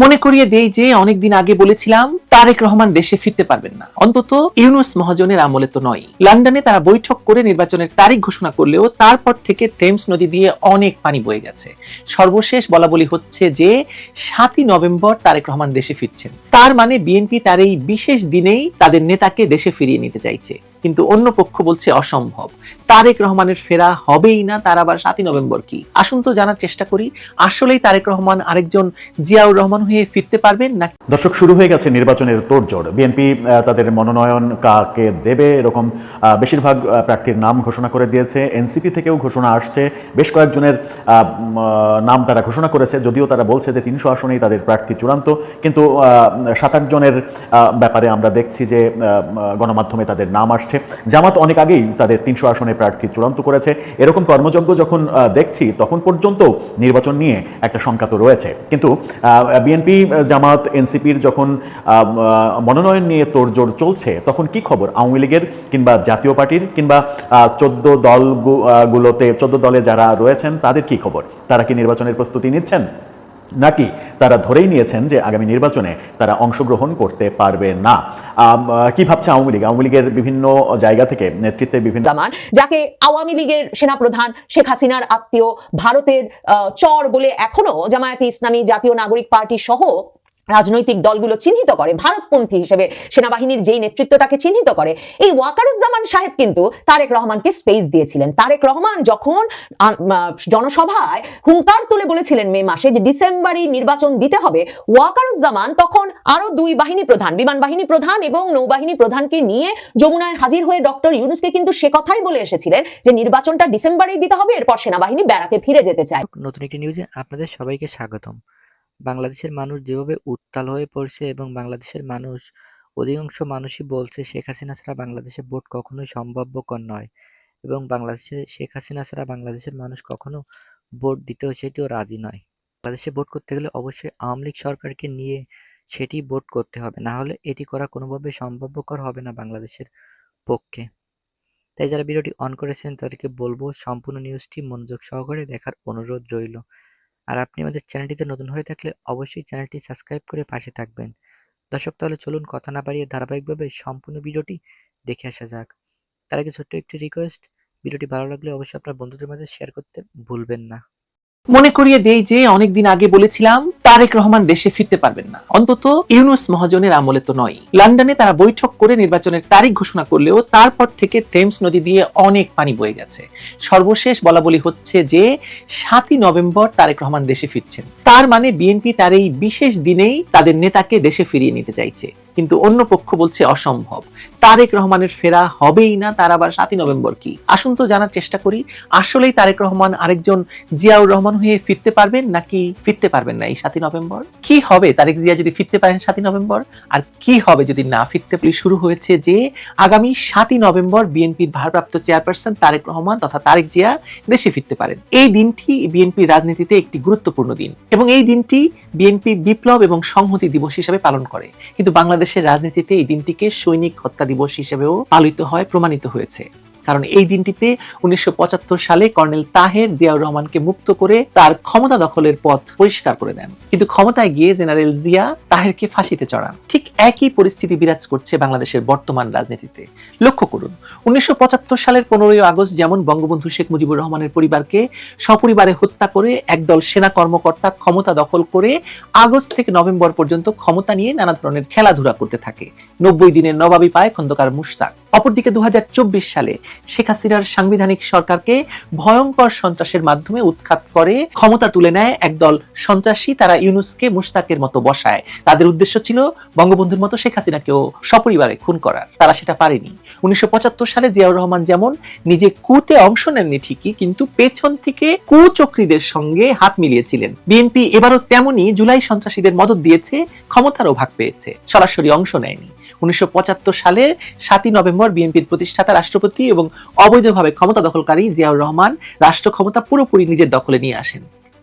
মনে করিয়ে দেই যে অনেকদিন আগে বলেছিলাম, তারেক রহমান দেশে ফিরতে পারবেন না। অন্তত ইউনুস মহাজনের আমলে তো নয়। লন্ডনে তারা বৈঠক করে নির্বাচনের তারিখ ঘোষণা করলেও তারপর থেকে থেমস নদী দিয়ে অনেক পানি বয়ে গেছে। সর্বশেষ বলা বলি হচ্ছে যে, সাতই নভেম্বর তারেক রহমান দেশে ফিরছেন। তার মানে বিএনপি তার এই বিশেষ দিনেই তাদের নেতাকে দেশে ফিরিয়ে নিতে চাইছে। কিন্তু অন্য পক্ষ বলছে অসম্ভব। তারেক রহমানের ফেরা হবেই না, তার আবার সাতই নভেম্বর কি? আসুন তো জানার চেষ্টা করি, আসলেই তারেক রহমান আরেকজন জিয়াউর রহমান হয়ে ফিরতে পারবেন না দর্শক, শুরু হয়ে গেছে নির্বাচনের তোড়জোড়। বিএনপি তাদের মনোনয়ন কাকে দেবে এরকম বেশিরভাগ প্রার্থীর নাম ঘোষণা করে দিয়েছে। এনসিপি থেকেও ঘোষণা আসছে। বেশ কয়েকজনের নাম তারা ঘোষণা করেছে। যদিও তারা বলছে যে তিনশো আসনেই তাদের প্রার্থী চূড়ান্ত। কিন্তু সাত আট জনের ব্যাপারে আমরা দেখছি যে গণমাধ্যমে তাদের নাম আসছে। জামাত অনেক আগেই তাদের তিনশো আসনে প্রার্থী চূড়ান্ত করেছে। এরকম কর্মযজ্ঞ যখন দেখছি, তখন পর্যন্ত নির্বাচন নিয়ে একটা শঙ্কা তো রয়েছে। কিন্তু বিএনপি জামাত এনসিপির যখন মনোনয়ন নিয়ে তোড়জোড় চলছে, তখন কি খবর? আওয়ামী লীগের কিংবা জাতীয় পার্টির কিংবা চোদ্দ দল গুলোতে, চোদ্দ দলে যারা রয়েছেন, তাদের কি খবর? তারা কি নির্বাচনের প্রস্তুতি নিচ্ছেন? নাকি তারা ধরেই নিয়েছেন যে আগামী নির্বাচনে তারা অংশগ্রহণ করতে পারবে না। কি ভাবছে আওয়ামী লীগ? আওয়ামী লীগের বিভিন্ন জায়গা থেকে নেতৃত্বে বিভিন্ন জামান, যাকে আওয়ামী লীগের সেনাপ্রধান শেখ হাসিনার আত্মীয় ভারতের চর বলে এখনও জামায়াতে ইসলামী জাতীয় নাগরিক পার্টি সহ রাজনৈতিক দলগুলো চিহ্নিত করে, ভারতপন্থী হিসেবে সেনাবাহিনীর যেই নেতৃত্বটাকে চিহ্নিত করে, এই ওয়াকারুজ্জামান সাহেব কিন্তু তারেক রহমানকে স্পেস দিয়েছিলেন। তারেক রহমান যখন জনসভায় হুঙ্কার তুলে বলেছিলেন মে মাসে যে ডিসেম্বরে নির্বাচন দিতে হবে, ওয়াকারুজ্জামান তখন আরও দুই বাহিনী প্রধান, বিমান বাহিনী প্রধান এবং নৌবাহিনী প্রধানকে নিয়ে যমুনায় হাজির হয়ে ডক্টর ইউনুসকে কিন্তু সে কথাই বলে এসেছিলেন যে নির্বাচনটা ডিসেম্বরেই দিতে হবে, এরপর সেনাবাহিনী বেড়াতে ফিরে যেতে চায়। নতুন একটি নিউজে আপনাদের সবাইকে স্বাগতম। বাংলাদেশের মানুষ যেভাবে উত্তাল হয়ে পড়ছে এবং বাংলাদেশের মানুষ, অধিকাংশ মানুষই বলছে শেখ হাসিনা ছাড়া বাংলাদেশে ভোট কখনোই সম্ভাব্যকর নয় এবং বাংলাদেশে শেখ হাসিনা ছাড়া বাংলাদেশের মানুষ কখনো ভোট দিতেও সেটিও রাজি নয়। বাংলাদেশে ভোট করতে গেলে অবশ্যই আওয়ামী লীগ সরকারকে নিয়ে সেটি ভোট করতে হবে, না হলে এটি করা কোনোভাবে সম্ভাব্যকর হবে না বাংলাদেশের পক্ষে। তাই যারা ভিডিওটি অন করেছেন তাদেরকে বলব সম্পূর্ণ নিউজটি মনোযোগ সহকারে দেখার অনুরোধ রইল। আর আপনি আমাদের চ্যানেলটিতে নতুন হয়ে থাকলে অবশ্যই চ্যানেলটি সাবস্ক্রাইব করে পাশে থাকবেন। দর্শক, তাহলে চলুন কথা না বাড়িয়ে ধারাবাহিকভাবে সম্পূর্ণ ভিডিওটি দেখে আসা যাক। তার আগে ছোট্ট একটি রিকোয়েস্ট ভিডিওটি ভালো লাগলে অবশ্যই আপনার বন্ধুদের মাঝে শেয়ার করতে ভুলবেন না। মনে করিয়ে দেই যে অনেকদিন আগে বলেছিলাম, তারেক রহমান দেশে ফিরতে পারবেন না। অন্তত ইউনুস মহাজনের আমলে তো নয়। লন্ডনে তারা বৈঠক করে নির্বাচনের তারিখ ঘোষণা করলেও তারপর থেকে থেমস নদী দিয়ে অনেক পানি বয়ে গেছে। সর্বশেষ বলা বলি হচ্ছে যে, সাতই নভেম্বর তারেক রহমান দেশে ফিরছেন। তার মানে বিএনপি তার এই বিশেষ দিনেই তাদের নেতাকে দেশে ফিরিয়ে নিতে চাইছে। কিন্তু অন্য পক্ষ বলছে অসম্ভব। তারেক রহমানের ফেরা হবেই না তার আবার সাতই নভেম্বর কি? আসুন তো জানার চেষ্টা করি, আসলেই তারেক রহমান আরেকজন জিয়াউর রহমান হয়ে ফিরতে পারবেন নাকি ফিরতে পারবেন না এই সাতই নভেম্বর? কি হবে তারেক জিয়া যদি ফিরতে পারেন সাতই নভেম্বর? আর কি হবে যদি না ফিরতে শুরু হয়েছে যে আগামী সাতই নভেম্বর বিএনপির ভারপ্রাপ্ত চেয়ারপারসন তারেক রহমান তথা তারেক জিয়া দেশে ফিরতে পারেন। এই দিনটি বিএনপির রাজনীতিতে একটি গুরুত্বপূর্ণ দিন এবং এই দিনটি বিএনপি বিপ্লব এবং সংহতি দিবস হিসেবে পালন করে। কিন্তু বাংলাদেশের রাজনীতিতে এই দিনটিকে সৈনিক হত্যা দিবস হিসেবেও পালিত হয় প্রমাণিত হয়েছে। কারণ এই দিনটিতে উনিশশো পঁচাত্তর সালে কর্নেল তাহের জিয়াউর রহমানকে মুক্ত করে তার ক্ষমতা দখলের পথ পরিষ্কার করে দেন। কিন্তু ক্ষমতায় গিয়ে জেনারেল জিয়া তাহেরকে ফাঁসিতে চড়ান। ঠিক একই পরিস্থিতি বিরাজ করছে বাংলাদেশের বর্তমান রাজনীতিতে। লক্ষ্য করুন, উনিশশো সালের পনেরোই আগস্ট যেমন বঙ্গবন্ধু শেখ মুজিবুর রহমানের পরিবারকে সপরিবারে হত্যা করে একদল সেনা কর্মকর্তা ক্ষমতা দখল করে আগস্ট থেকে নভেম্বর পর্যন্ত ক্ষমতা নিয়ে নানা ধরনের খেলাধুলা করতে থাকে। নব্বই দিনের নবাবি পায় খন্দকার মুশতাক। অপরদিকে দু হাজার চব্বিশ সালে শেখ হাসিনার সাংবিধানিক সরকারকে ভয়ঙ্কর সন্ত্রাসের মাধ্যমে উৎখাত করে, ক্ষমতা তুলে নেয় একদল সন্ত্রাসী তারা ইউনুসকে মুশতাকের মতো বসায়। তাদের উদ্দেশ্য ছিল বঙ্গবন্ধুর মতো শেখ হাসিনাকেও সপরিবারে খুন করার। তারা সেটা পারেনি। উনিশশো পঁচাত্তর সালে জিয়াউর রহমান যেমন নিজে কুতে অংশ নেননি ঠিকই, কিন্তু পেছন থেকে কুচক্রীদের সঙ্গে হাত মিলিয়েছিলেন। বিএনপি এবারও তেমনি জুলাই সন্ত্রাসীদের মদত দিয়েছে ক্ষমতারও ভাগ পেয়েছে, সরাসরি অংশ নেয়নি। উনিশশো সালে সাতই নভেম্বর বিএনপির প্রতিষ্ঠাতা রাষ্ট্রপতি এবং অবৈধভাবে ক্ষমতা দখলকারী জিয়াউর রহমান রাষ্ট্র ক্ষমতা পুরোপুরি নিজের দখলে নিয়ে আসেন।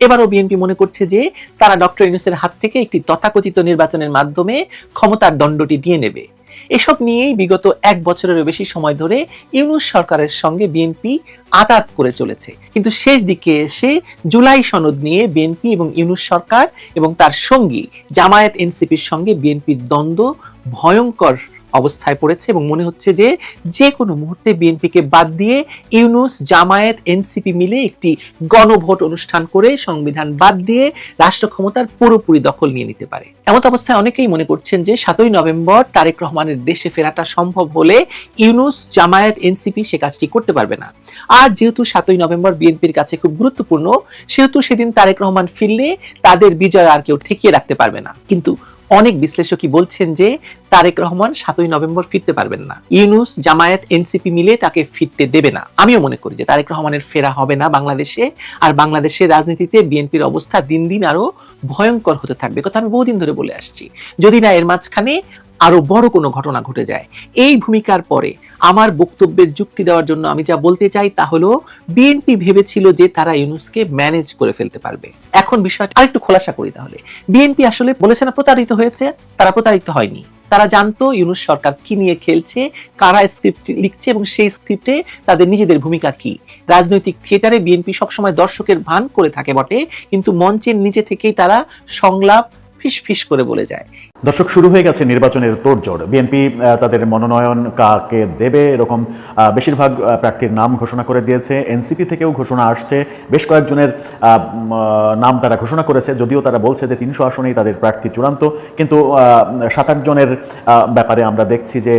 এবারও বিএনপি মনে করছে যে তারা ডক্টর ইউনুসের হাত থেকে একটি তথাকথিত নির্বাচনের মাধ্যমে ক্ষমতার দণ্ডটি নিয়ে নেবে। এসব নিয়েই বিগত এক বছরেরও বেশি সময় ধরে ইউনুস সরকারের সঙ্গে বিএনপি আঘাত করে চলেছে। কিন্তু শেষ দিকে এসে জুলাই সনদ নিয়ে বিএনপি এবং ইউনুস সরকার এবং তার সঙ্গী জামায়াত এনসিপির সঙ্গে বিএনপির দ্বন্দ্ব ভয়ঙ্কর অবস্থায় পড়েছে এবং মনে হচ্ছে যে যে কোনো মুহূর্তে বিএনপিকে বাদ দিয়ে ইউনুস, জামায়াত, এনসিপি মিলে একটি গণভোট অনুষ্ঠান করে সংবিধান বাদ দিয়ে রাষ্ট্র ক্ষমতার পুরোপুরি দখল নিয়ে নিতে পারে। এমত অবস্থায় অনেকেই মনে করছেন যে সাতই নভেম্বর তারেক রহমানের দেশে ফেরাটা সম্ভব হলে ইউনুস, জামায়াত, এনসিপি সে কাজটি করতে পারবে না। আর যেহেতু সাতই নভেম্বর বিএনপির কাছে খুব গুরুত্বপূর্ণ, সেহেতু সেদিন তারেক রহমান ফিরলে তাদের বিজয় আর কেউ ঠেকিয়ে রাখতে পারবে না। কিন্তু অনেক বিশ্লেষকই বলছেন যে তারেক রহমান সাতই নভেম্বর ফিরতে পারবেন না। ইউনুস, জামায়াত, এনসিপি মিলে তাকে ফিরতে দেবে না। আমিও মনে করি যে তারেক রহমানের ফেরা হবে না বাংলাদেশে, আর বাংলাদেশের রাজনীতিতে বিএনপির অবস্থা দিন দিন আরও ভয়ঙ্কর হতে থাকবে। কথা আমি বহুদিন ধরে বলে আসছি। যদি না এর মাঝখানে আরও বড় কোনো ঘটনা ঘটে যায়। এই ভূমিকার পরে আমার বক্তব্যের যুক্তি দেওয়ার জন্য আমি যা বলতে চাই তা হলো বিএনপি ভেবেছিল যে তারা ইউনুসকে ম্যানেজ করে ফেলতে পারবে। এখন বিষয়টা আরেকটু খোলাসা করি তাহলে। বিএনপি আসলে বলেছে না, প্রতারিত হয়েছে, তারা প্রতারিত হয়নি। তারা জানতো ইউনুস সরকার কি নিয়ে খেলছে, কারা স্ক্রিপ্ট লিখছে এবং সেই স্ক্রিপ্টে তাদের নিজেদের ভূমিকা কি। রাজনৈতিক থিয়েটারে বিএনপি সবসময় দর্শকের ভান করে থাকে বটে, কিন্তু মঞ্চের নিচে থেকেই তারা সংলাপ ফিস ফিস করে বলে যায়। দর্শক, শুরু হয়ে গেছে নির্বাচনের তোড়জোড়। বিএনপি তাদের মনোনয়ন কাকে দেবে এরকম বেশিরভাগ প্রার্থীর নাম ঘোষণা করে দিয়েছে। এনসিপি থেকেও ঘোষণা আসছে। বেশ কয়েকজনের নাম তারা ঘোষণা করেছে। যদিও তারা বলছে যে তিনশো আসনেই তাদের প্রার্থী চূড়ান্ত। কিন্তু সাত আট জনের ব্যাপারে আমরা দেখছি যে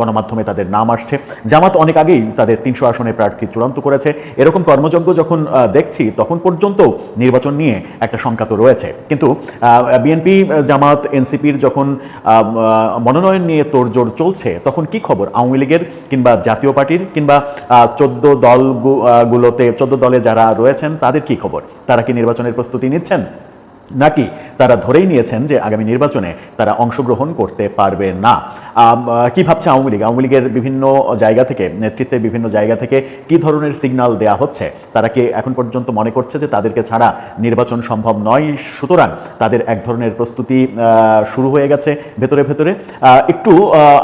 গণমাধ্যমে তাদের নাম আসছে। জামাত অনেক আগেই তাদের তিনশো আসনে প্রার্থী চূড়ান্ত করেছে। এরকম কর্মযজ্ঞ যখন দেখছি, তখন পর্যন্ত নির্বাচন নিয়ে একটা শঙ্কা তো রয়েছে। কিন্তু বিএনপি জামাত এনসিপির যখন মনোনয়ন নিয়ে তোড়জোড় চলছে, তখন কি খবর? আওয়ামী লীগের কিংবা জাতীয় পার্টির কিংবা চোদ্দ দলগুলোতে চোদ্দ দলে যারা রয়েছেন, তাদের কি খবর? তারা কি নির্বাচনের প্রস্তুতি নিচ্ছেন? নাকি তারা ধরেই নিয়েছেন যে আগামী নির্বাচনে তারা অংশগ্রহণ করতে পারবে না। কি ভাবছে আওয়ামী লীগ? আওয়ামী লীগের বিভিন্ন জায়গা থেকে, নেতৃত্বের বিভিন্ন জায়গা থেকে কি ধরনের সিগন্যাল দেয়া হচ্ছে? তারা কি এখন পর্যন্ত মনে করছে যে তাদেরকে ছাড়া নির্বাচন সম্ভব নয়? সুতরাং তাদের এক ধরনের প্রস্তুতি শুরু হয়ে গেছে ভেতরে ভেতরে। একটু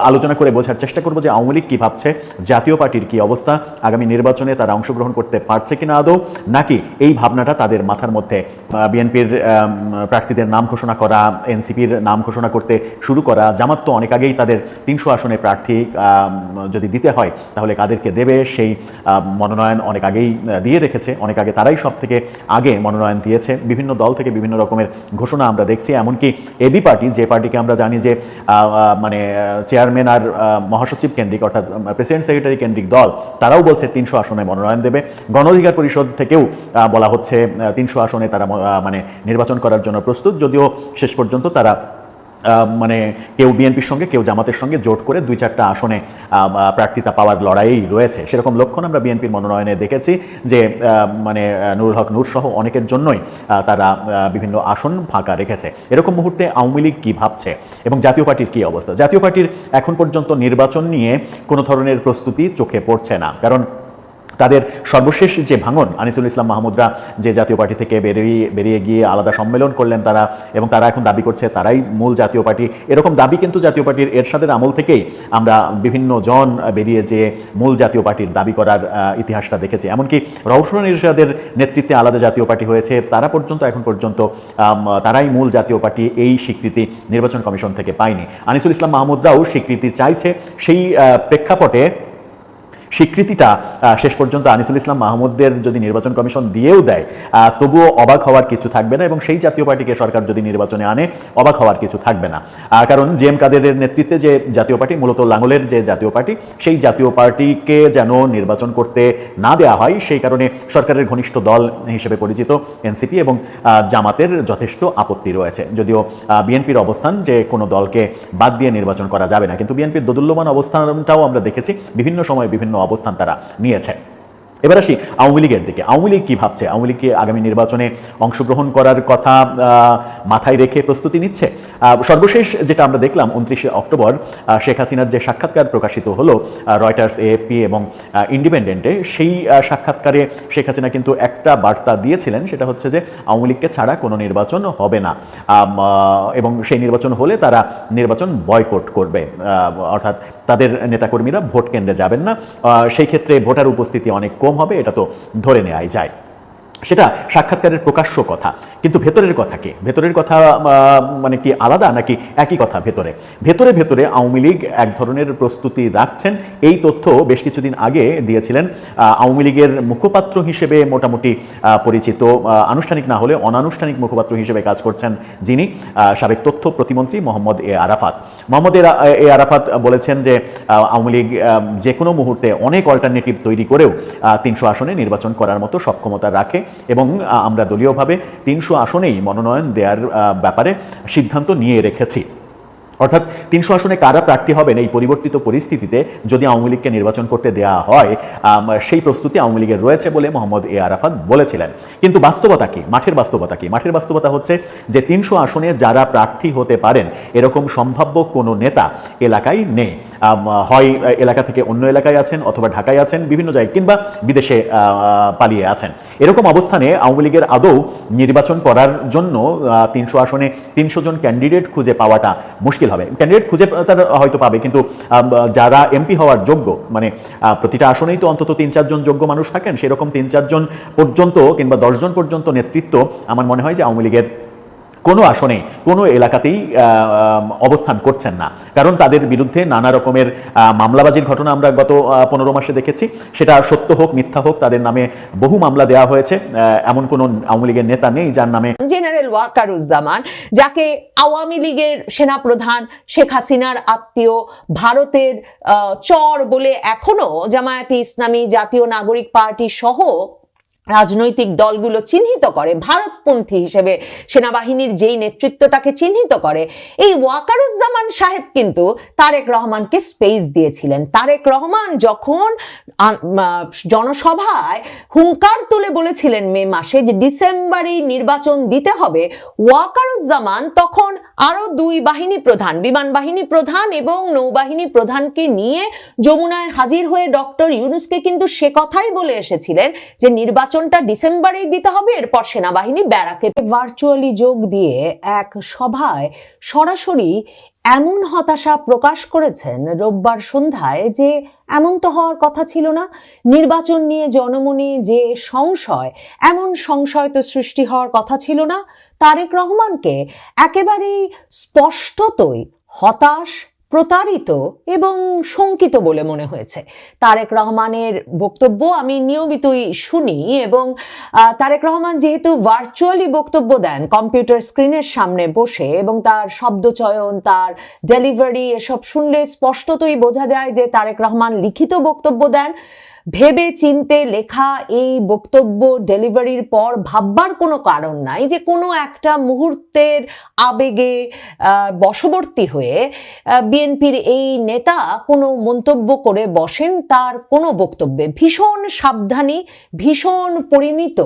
আলোচনা করে বোঝার চেষ্টা করব যে আওয়ামী লীগ কি ভাবছে? জাতীয় পার্টির কি অবস্থা? আগামী নির্বাচনে তারা অংশগ্রহণ করতে পারছে কিনা আদৌ? নাকি এই ভাবনাটা তাদের মাথার মধ্যে? বিএনপির প্রার্থীদের নাম ঘোষণা করা, এনসিপির নাম ঘোষণা করতে শুরু করা। জামাত তো অনেক আগেই তাদের তিনশো আসনে প্রার্থী যদি দিতে হয়, তাহলে কাদেরকে দেবে? সেই মনোনয়ন অনেক আগেই দিয়ে রেখেছে। অনেক আগে তারাই সব থেকে আগে মনোনয়ন দিয়েছে। বিভিন্ন দল থেকে বিভিন্ন রকমের ঘোষণা আমরা দেখছি। এমনকি এবি পার্টি, যে পার্টিকে আমরা জানি যে মানে চেয়ারম্যান আর মহাসচিব কেন্দ্রিক, অর্থাৎ প্রেসিডেন্ট সেক্রেটারি কেন্দ্রিক দল, তারাও বলছে তিনশো আসনে মনোনয়ন দেবে। গণ অধিকার পরিষদ থেকেও বলা হচ্ছে তিনশো আসনে তারা মানে নির্বাচন করার জন্য প্রস্তুত। যদিও শেষ পর্যন্ত তারা মানে কেউ বিএনপির সঙ্গে, কেউ জামাতের সঙ্গে জোট করে দুই চারটা আসনে প্রার্থিতা পাওয়ার লড়াইই রয়েছে। সেরকম লক্ষণ আমরা বিএনপির মনোনয়নে দেখেছি যে মানে নুরুল হক, নূর সহ অনেকের জন্যই তারা বিভিন্ন আসন ফাঁকা রেখেছে। এরকম মুহূর্তে আওয়ামী লীগ কী ভাবছে? এবং জাতীয় পার্টির কী অবস্থা? জাতীয় পার্টির এখন পর্যন্ত নির্বাচন নিয়ে কোনো ধরনের প্রস্তুতি চোখে পড়ছে না। কারণ তাদের সর্বশেষ যে ভাঙন, আনিসুল ইসলাম মাহমুদরা যে জাতীয় পার্টি থেকে বেরিয়ে বেরিয়ে গিয়ে আলাদা সম্মেলন করলেন তারা এবং তারা এখন দাবি করছে তারাই মূল জাতীয় পার্টি। এরকম দাবি কিন্তু জাতীয় পার্টির এরশাদের আমল থেকেই আমরা বিভিন্ন জন বেরিয়ে যে মূল জাতীয় পার্টির দাবি করার ইতিহাসটা দেখেছি। এমনকি রওশন এরশাদের নেতৃত্বে আলাদা জাতীয় পার্টি হয়েছে, তারা পর্যন্ত, এখন পর্যন্ত তারাই মূল জাতীয় পার্টি এই স্বীকৃতি নির্বাচন কমিশন থেকে পায়নি। আনিসুল ইসলাম মাহমুদরাও স্বীকৃতি চাইছে, সেই প্রেক্ষাপটে স্বীকৃতিটা শেষ পর্যন্ত আনিসুল ইসলাম মাহমুদদের যদি নির্বাচন কমিশন দিয়েও দেয় তবুও অবাক হওয়ার কিছু থাকবে না এবং সেই জাতীয় পার্টিকে সরকার যদি নির্বাচনে আনে, অবাক হওয়ার কিছু থাকবে না। কারণ জি এম কাদেরের নেতৃত্বে যে জাতীয় পার্টি, মূলত লাঙ্গলের যে জাতীয় পার্টি, সেই জাতীয় পার্টিকে যেন নির্বাচন করতে না দেওয়া হয়, সেই কারণে সরকারের ঘনিষ্ঠ দল হিসেবে পরিচিত এনসিপি এবং জামাতের যথেষ্ট আপত্তি রয়েছে। যদিও বিএনপির অবস্থান যে কোনো দলকে বাদ দিয়ে নির্বাচন করা যাবে না, কিন্তু বিএনপির দোদুল্যমান অবস্থানটাও আমরা দেখেছি। বিভিন্ন সময় বিভিন্ন অবস্থান তারা নিয়েছে। এবার আসি আওয়ামী লীগের দিকে। আওয়ামী লীগ কি ভাবছে? আওয়ামী লীগ কি আগামী নির্বাচনে অংশগ্রহণ করার কথা মাথায় রেখে প্রস্তুতি নিচ্ছে? সর্বশেষ যেটা আমরা দেখলাম উনত্রিশে অক্টোবর শেখ হাসিনার যে সাক্ষাৎকার প্রকাশিত হলো রয়টার্স এএপি এবং ইন্ডিপেন্ডেন্টে, সেই সাক্ষাৎকারে শেখ হাসিনা কিন্তু একটা বার্তা দিয়েছিলেন, সেটা হচ্ছে যে আওয়ামী লীগকে ছাড়া কোনো নির্বাচন হবে না। এবং সেই নির্বাচন হলে তারা নির্বাচন বয়কট করবে। অর্থাৎ তাদের নেতাকর্মীরা ভোট কেন্দ্রে যাবেন না। সেই ক্ষেত্রে ভোটার উপস্থিতি অনেক কম হবে, এটা তো ধরে নেওয়াই যায়। সেটা সাক্ষাৎকারের প্রকাশ্য কথা। কিন্তু ভেতরের কথা কি? ভেতরের কথা মানে কি আলাদা নাকি একই কথা ভেতরে? ভেতরে ভেতরে আওয়ামী লীগ এক ধরনের প্রস্তুতি রাখছেন। এই তথ্য বেশ কিছুদিন আগে দিয়েছিলেন আওয়ামী লীগের মুখপাত্র হিসেবে মোটামুটি পরিচিত। আনুষ্ঠানিক না হলে অনানুষ্ঠানিক মুখপাত্র হিসেবে কাজ করছেন যিনি সাবেক তথ্য প্রতিমন্ত্রী মোহাম্মদ এ আরাফাত। মোহাম্মদ এ আরাফাত বলেছেন যে আওয়ামী লীগ যে কোনো মুহূর্তে অনেক অল্টারনেটিভ তৈরি করেও তিনশো আসনে নির্বাচন করার মতো সক্ষমতা রাখে। এবং আমরা দলীয়ভাবে তিনশো আসনেই মনোনয়ন দেওয়ার ব্যাপারে সিদ্ধান্ত নিয়ে রেখেছি। অর্থাৎ তিনশো আসনে কারা প্রার্থী হবেন এই পরিবর্তিত পরিস্থিতিতে যদি আওয়ামী লীগকে নির্বাচন করতে দেওয়া হয় সেই প্রস্তুতি আওয়ামী লীগের রয়েছে বলে মোহাম্মদ এ আরাফাত বলেছিলেন। কিন্তু বাস্তবতা কি? মাঠের বাস্তবতা কি? মাঠের বাস্তবতা হচ্ছে যে তিনশো আসনে যারা প্রার্থী হতে পারেন, এরকম সম্ভাব্য কোনো নেতা এলাকায় নেই। হয় এলাকা থেকে অন্য এলাকায় আছেন অথবা ঢাকায় আছেন, বিভিন্ন জায়গায় কিংবা বিদেশে পালিয়ে আছেন। এরকম অবস্থানে আওয়ামী লীগের আদৌ নির্বাচন করার জন্য তিনশো আসনে তিনশো জন ক্যান্ডিডেট খুঁজে পাওয়াটা মুশকিল হবে। ক্যান্ডিডেট খুঁজে তারা হয়তো পাবে, কিন্তু যারা এমপি হওয়ার যোগ্য মানে প্রতিটা আসনেই তো অন্তত তিন চারজন যোগ্য মানুষ থাকেন, সেরকম তিন চারজন পর্যন্ত কিংবা দশজন পর্যন্ত নেতৃত্ব, আমার মনে হয় যে আওয়ামী লীগের কোনো আসনে কোনো এলাকাতেই অবস্থান করছেন না। কারণ তাদের বিরুদ্ধে নানা রকমের মামলাবাজির ঘটনা আমরা গত পনেরো মাসে দেখেছি। সেটা সত্য হোক, মিথ্যা হোক, তাদের নামে বহু মামলা দেওয়া হয়েছে। এমন কোনো আওয়ামী লীগের নেতা নেই যার নামে জেনারেল ওয়াকারুজ্জামান, যাকে আওয়ামী লীগের সেনাপ্রধান শেখ হাসিনার আত্মীয়, ভারতের চর বলে এখনও জামায়াতে ইসলামী জাতীয় নাগরিক পার্টি সহ রাজনৈতিক দলগুলো চিহ্নিত করে, ভারতপন্থী হিসেবে সেনাবাহিনীর যেই নেতৃত্বটাকে চিহ্নিত করে, এই ওয়াকারুজ্জামান সাহেব কিন্তু তারেক রহমানকে স্পেস দিয়েছিলেন। তারেক রহমান যখন জনসভায় হুঙ্কার তুলে বলেছিলেন মে মাসে যে ডিসেম্বরেই নির্বাচন দিতে হবে, ওয়াকারুজ্জামান তখন আরও দুই বাহিনী প্রধান, বিমান বাহিনী প্রধান এবং নৌবাহিনী প্রধানকে নিয়ে যমুনায় হাজির হয়ে ডক্টর ইউনুসকে কিন্তু সে কথাই বলে এসেছিলেন যে নির্বাচনটা ডিসেম্বরেই দিতে হবে, এরপর সেনাবাহিনী ব্যারাকে ভার্চুয়ালি যোগ দিয়ে এক সভায় সরাসরি এমন হতাশা প্রকাশ করেছেন রোববার সন্ধ্যায় যে এমন তো হওয়ার কথা ছিল না। নির্বাচন নিয়ে জনমনে যে সংশয়, এমন সংশয় তো সৃষ্টি হওয়ার কথা ছিল না। তারেক রহমানকে একেবারেই স্পষ্টতই হতাশ প্রতারিত এবং শঙ্কিত বলে মনে হয়েছে। তারেক রহমানের বক্তব্য আমি নিয়মিতই শুনি এবং তারেক রহমান যেহেতু ভার্চুয়ালি বক্তব্য দেন কম্পিউটার স্ক্রিনের সামনে বসে এবং তার শব্দচয়ন তার ডেলিভারি এসব শুনলে স্পষ্টতই বোঝা যায় যে তারেক রহমান লিখিত বক্তব্য দেন। ভেবে চিনতে লেখা এই বক্তব্য ডেলিভারির পর ভাববার কোনো কারণ নাই যে কোনো একটা মুহূর্তের আবেগে বশবর্তী হয়ে বিএনপির এই নেতা কোনো মন্তব্য করে বসেন তার কোনো বক্তব্যে। ভীষণ সাবধানী, ভীষণ পরিমিত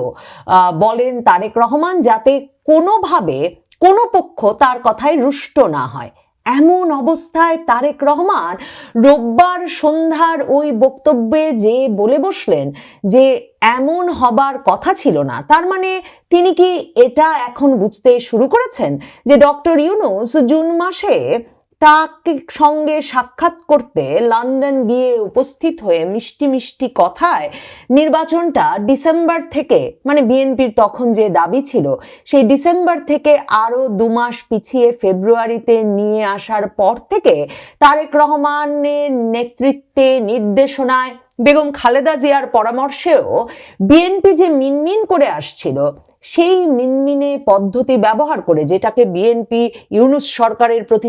বলেন তারেক রহমান যাতে কোনোভাবে কোনো পক্ষ তার কথায় রুষ্ট না হয়। এমন অবস্থায় তারেক রহমান রোববার সন্ধ্যার ওই বক্তব্যে যে বলে বসলেন যে এমন হবার কথা ছিল না, তার মানে তিনি কি এটা এখন বুঝতে শুরু করেছেন যে ডক্টর ইউনুস জুন মাসে তাকে সঙ্গে সাক্ষাৎ করতে লন্ডন গিয়ে উপস্থিত হয়ে মিষ্টি মিষ্টি কথায় নির্বাচনটা ডিসেম্বর থেকে মানে বিএনপির তখন যে দাবি ছিল, সেই ডিসেম্বর থেকে আরও দু মাস পিছিয়ে ফেব্রুয়ারিতে নিয়ে আসার পর থেকে তারেক রহমানের নেতৃত্বে নির্দেশনায় বেগম খালেদা জিয়ার পরামর্শেও বিএনপি যে মিনমিন করে আসছিল, সেই মিনমিনে পদ্ধতি ব্যবহার করে যেটাকে বিএনপি ইউনুস সরকারের প্রতি